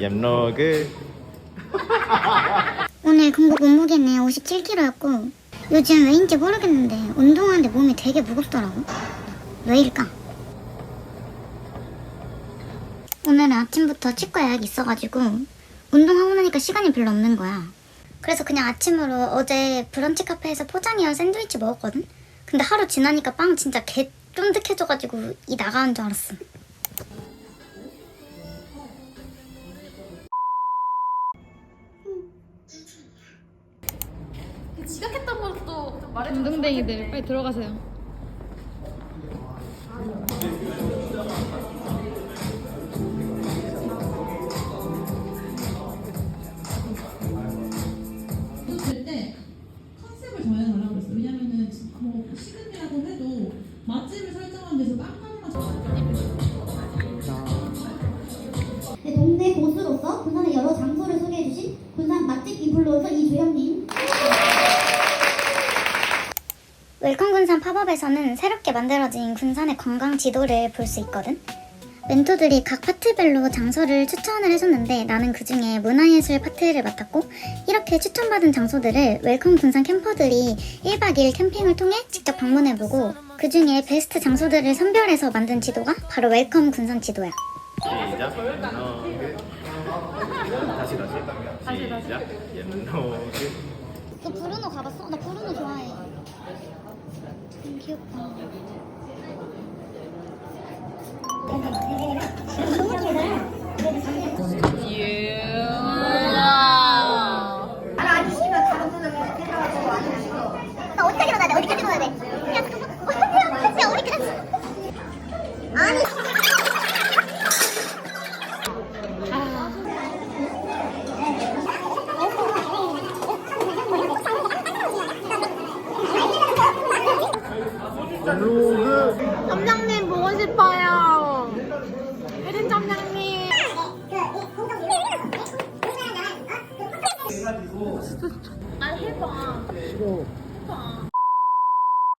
얌로그 오늘 금국 몸무게는 57kg였고 요즘 왜인지 모르겠는데 운동하는데 몸이 되게 무겁더라고 왜일까? 오늘은 아침부터 치과 예약이 있어가지고 운동하고 나니까 시간이 별로 없는 거야 그래서 그냥 아침으로 어제 브런치 카페에서 포장이온 샌드위치 먹었거든? 근데 하루 지나니까 빵 진짜 개 쫀득해져가지고 이 나가는 줄 알았어 지각했던 것도 좀 말해줘. 운동댕이들 빨리 들어가세요. 될때 컨셉을 정해달라고 그랬어요. 왜냐면은 뭐 시간이라고 해도 맛집을 설정하는 데서 깜깜이만 네, 동네 고수로서 군산의 여러 장소를 소개해주신 군산 맛집 인플루언서 이주영님. 웰컴 군산 팝업에서는 새롭게 만들어진 군산의 관광 지도를 볼 수 있거든. 멘토들이 각 파트별로 장소를 추천을 해줬는데 나는 그 중에 문화예술 파트를 맡았고 이렇게 추천받은 장소들을 웰컴 군산 캠퍼들이 1박 2일 캠핑을 통해 직접 방문해보고 그 중에 베스트 장소들을 선별해서 만든 지도가 바로 웰컴 군산 지도야. 시작 얌로그 다시 다시 시작 얌로그 너 브루노 가봤어? 나 브루노 좋아해. 음, 귀엽다. 나 어디까지 가야 돼? 어디까지 가야 돼? 야, 잠 얌로그 점장님 보고 싶어요. 혜린 점장님. 아 해봐.